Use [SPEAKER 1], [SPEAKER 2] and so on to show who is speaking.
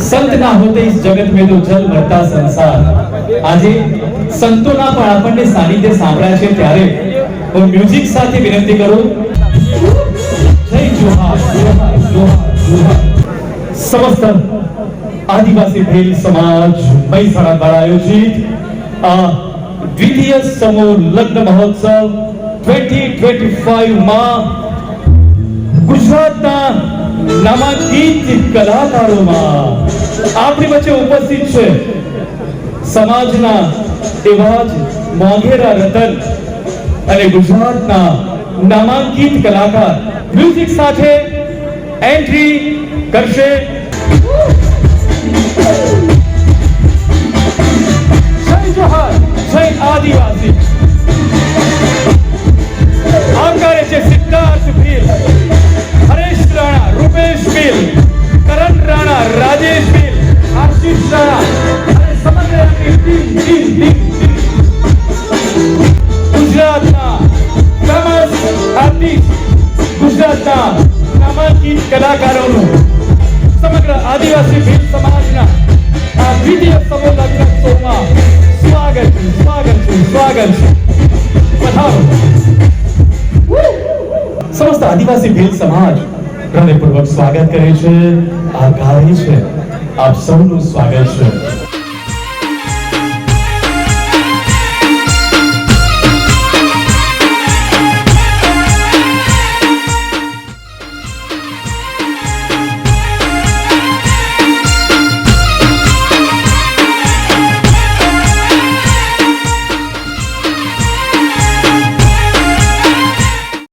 [SPEAKER 1] સંત ના હોતે જગત મેં તો સંસાર. આજે સંતો ના પણ આપણને સાનિધ્ય સાંભળ્યા છે ત્યારે હું મ્યુઝિક સાથે વિનંતી કરું. સમસ્ત આદિવાસી ભેલ સમાજ મહેસાણા દ્વારા આયોજિત આ દ્વિતીય સમૂહ લગ્ન મહોત્સવ 2025 માં ગુજરાતના નામાંકિત કલાકારોમાં આપણી વચ્ચે ઉપસ્થિત છે સમાજના એવા જ મોંઘેરા રતન અને ગુજરાતના નામાંકિત કલાકાર મ્યુઝિક સાથે એન્ટ્રી કરશે નામાંકિત કલાકારોનું, સમગ્ર આદિવાસી ભીલ સમાજના આ દ્વિતીય સમૂહ લગ્ન શોમાં સ્વાગત સ્વાગત સ્વાગત છે. પધારો સમસ્ત આદિવાસી ભીલ સમાજ હૃદયપૂર્વક સ્વાગત કરે છે આ ગાય છે. આપ સૌનું સ્વાગત છે.